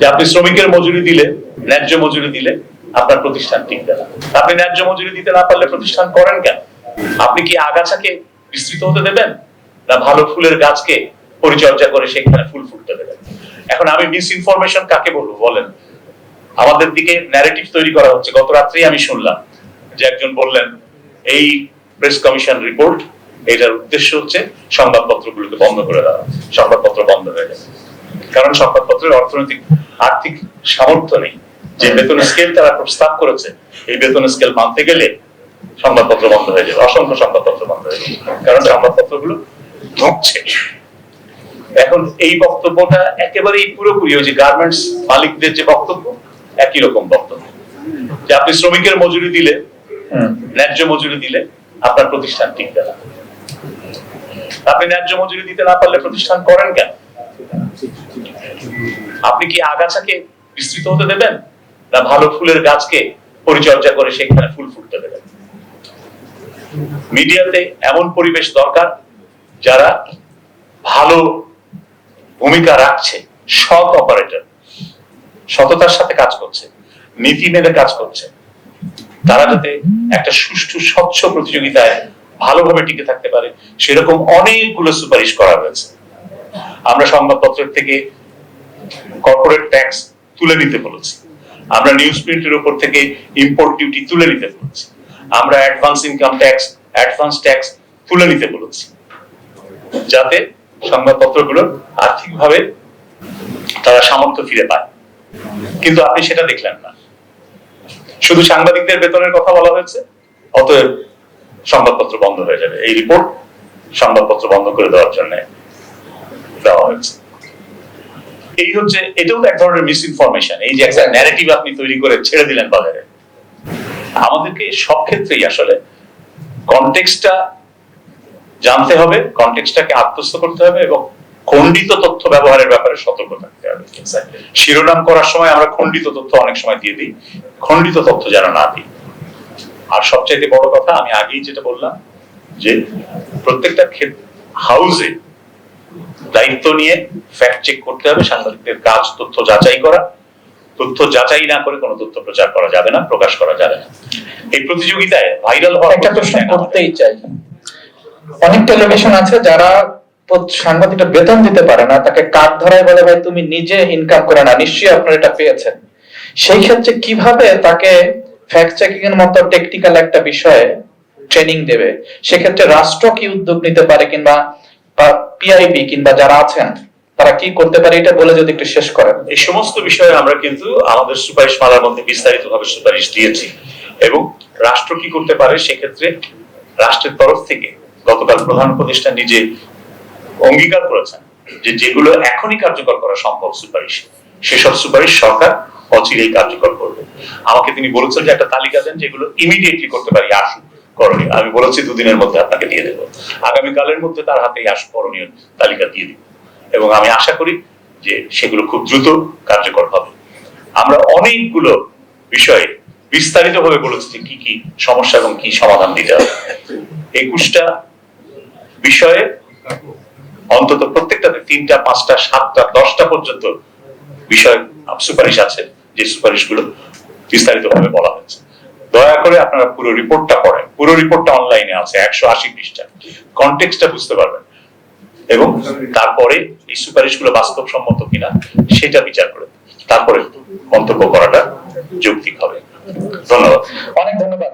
যে আপনি শ্রমিকের মজুরি দিলে, ন্যায্য মজুরি দিলে আপনার প্রতিষ্ঠান টিকবে না। আপনি ন্যায্য মজুরি দিতে না পারলে প্রতিষ্ঠান করেন কেন? আপনি কি আগাছাকে বিস্তৃত হতে দেবেন? না ভালো ফুলের গাছকে পরিচর্যা করে সেখানে ফুল ফুটতে দেবেন? এখন আমি মিস ইনফরমেশন কাকে বলব বলেন? আমাদের দিকে ন্যারেটিভ তৈরি করা হচ্ছে। গত রাত্রেই আমি শুনলাম যে একজন বললেন, এই প্রেস কমিশন রিপোর্ট এটার উদ্দেশ্য হচ্ছে সংবাদপত্রগুলোকে বন্ধ করে দেওয়া। সংবাদপত্র বন্ধ হয়ে যাবে কারণ সংবাদপত্রের অর্থনৈতিক আর্থিক সামর্থ্য নেই। যে বেতন স্কেল তারা প্রস্তাব করেছে এই বেতন স্কেল মানতে গেলে সংবাদপত্র বন্ধ হয়ে যাবে অসংখ্য সংবাদপত্র বন্ধ হয়ে যাবে। কারণ সংবাদপত্রগুলো ধুঁকছে এখন এই বক্তব্যটা একেবারেই পুরোপুরি ওই যে গার্মেন্টস মালিকদের যে বক্তব্য একই রকম বক্তব্য। যে আপনি শ্রমিকের মজুরি দিলে ন্যায্য মজুরি দিলে আপনার প্রতিষ্ঠান টিকবে না। আপনি ন্যায্য মজুরি দিতে না পারলে প্রতিষ্ঠান করেন কেন? আপনি কি আগাছাকে বিস্তৃত হতে দেবেন? না ভালো ফুলের গাছকে পরিচর্যা করে সেখানে ফুল ফুটতে দেবেন? মিডিয়াতে এমন পরিবেশ দরকার যারা ভালো ভূমিকা রাখছে, সৎ অপারেটর সততার সাথে কাজ করছে, নীতি মেনে কাজ করছে। তারা যাতে একটা সুষ্ঠু, স্বচ্ছ প্রতিযোগিতায় ভালোভাবে টিকে থাকতে পারে, সেরকম অনেকগুলো সুপারিশ করা হয়েছে। আমরা সংবাদপত্রের থেকে কর্পোরেট ট্যাক্স তুলে নিতে বলেছি। আমরা নিউজ প্রিন্টের উপর থেকে ইম্পোর্ট ডিউটি তুলে নিতে বলেছি। আমরা advance income tax advance tax তুলে নিতে বলেছি। যাতে সংবাদপত্রগুলো আর্থিকভাবে তারা সামর্থ্য ফিরে পায়। কিন্তু আপনি সেটা দেখলেন না। শুধু সাংবাদিকদের বেতনের কথা বলা হয়েছে, অতএব সংবাদপত্র বন্ধ হয়ে যাবে। এই রিপোর্ট সংবাদপত্র বন্ধ করে দেওয়ার জন্য দেওয়া হয়েছে। এই হচ্ছে এটাও তো এক ধরনের মিস ইনফরমেশন এই যে একটা ন্যারেটিভ আপনি তৈরি করে ছেড়ে দিলেন বাজারে। আমাদেরকে সব ক্ষেত্রেই আসলে কনটেক্সটটা জানতে হবে কনটেক্সটটাকে আত্মস্থ করতে হবে এবং খণ্ডিত তথ্য ব্যবহারের ব্যাপারে সতর্ক থাকতে হবে। শিরোনাম করার সময় আমরা খণ্ডিত তথ্য অনেক সময় দিয়ে দিই খণ্ডিত তথ্য যেন না দিই। আর সবচাইতে বড় কথা আমি আগেই যেটা বললাম যে প্রত্যেকটা হাউসে দায়িত্ব নিয়ে ফ্যাক্ট চেক করতে হবে সাংবাদিকদের কাজ তথ্য যাচাই করা। তথ্য যাচাই না করে কোনো তথ্য প্রচার করা যাবে না প্রকাশ করা যাবে না। এই প্রতিযোগিতায় ভাইরাল হওয়ার একটা প্রশ্ন। করতেই চাই অনেক টেলিভিশন আছে যারা সাংবাদিকটা বেতন দিতে পারে না তাকে কাঠ ধরায় বলে ভাই তুমি নিজে ইনকাম করে না নিশ্চয়ই আপনার এটা পেয়েছেন। সেই ক্ষেত্রে কীভাবে তাকে ফ্যাক্ট চেকিং এর মতো টেকনিক্যাল একটা বিষয়ে ট্রেনিং দেবে? সেক্ষেত্রে রাষ্ট্র কি উদ্যোগ নিতে পারে কিংবা পিআইবি কিংবা যারা আছেন, তারা কি করতে পারে এটা বলে যদি একটু শেষ করেন। এই সমস্ত বিষয়ে আমরা কিন্তু আমাদের সুপারিশ মালার মধ্যে বিস্তারিত ভাবে সুপারিশ দিয়েছি। এবং রাষ্ট্র কি করতে পারে সেক্ষেত্রে রাষ্ট্রের তরফ থেকে গতকাল প্রধান উপদেষ্টা নিজে অঙ্গীকার করেছেন যে যেগুলো এখনই কার্যকর করা সম্ভব সুপারিশ, সেসব সুপারিশ সরকার অচিরেই কার্যকর করবে। আমাকে তিনি বলেছেন যে একটা তালিকা দেন যেগুলো ইমিডিয়েটলি করতে পারি আসু করণীয়। আমি বলেছি দুদিনের মধ্যে আপনাকে দিয়ে দেবো। আগামীকালের মধ্যে তার হাতেই আসু করণীয় তালিকা দিয়ে দিব। এবং আমি আশা করি যে সেগুলো খুব দ্রুত কার্যকর হবে। আমরা অনেকগুলো বিষয়ে বিস্তারিত ভাবে বলেছি কি কি সমস্যা এবং কি সমাধান দিতে হবে। একুশটা বিষয়ে অন্তত প্রত্যেকটাতে তিনটা, পাঁচটা, সাতটা, দশটা পর্যন্ত বিষয় সুপারিশ আছে, যে সুপারিশগুলো বিস্তারিত ভাবে বলা হয়েছে। দয়া করে আপনারা পুরো রিপোর্টটা পড়েন। পুরো রিপোর্টটা অনলাইনে আছে, একশো আশি পৃষ্ঠা। কন্টেক্সটা বুঝতে পারবেন। এবং তারপরে এই সুপারিশগুলো বাস্তবসম্মত কিনা, সেটা বিচার করে তারপরে মন্তব্য করাটা যৌক্তিক হবে। ধন্যবাদ। অনেক ধন্যবাদ।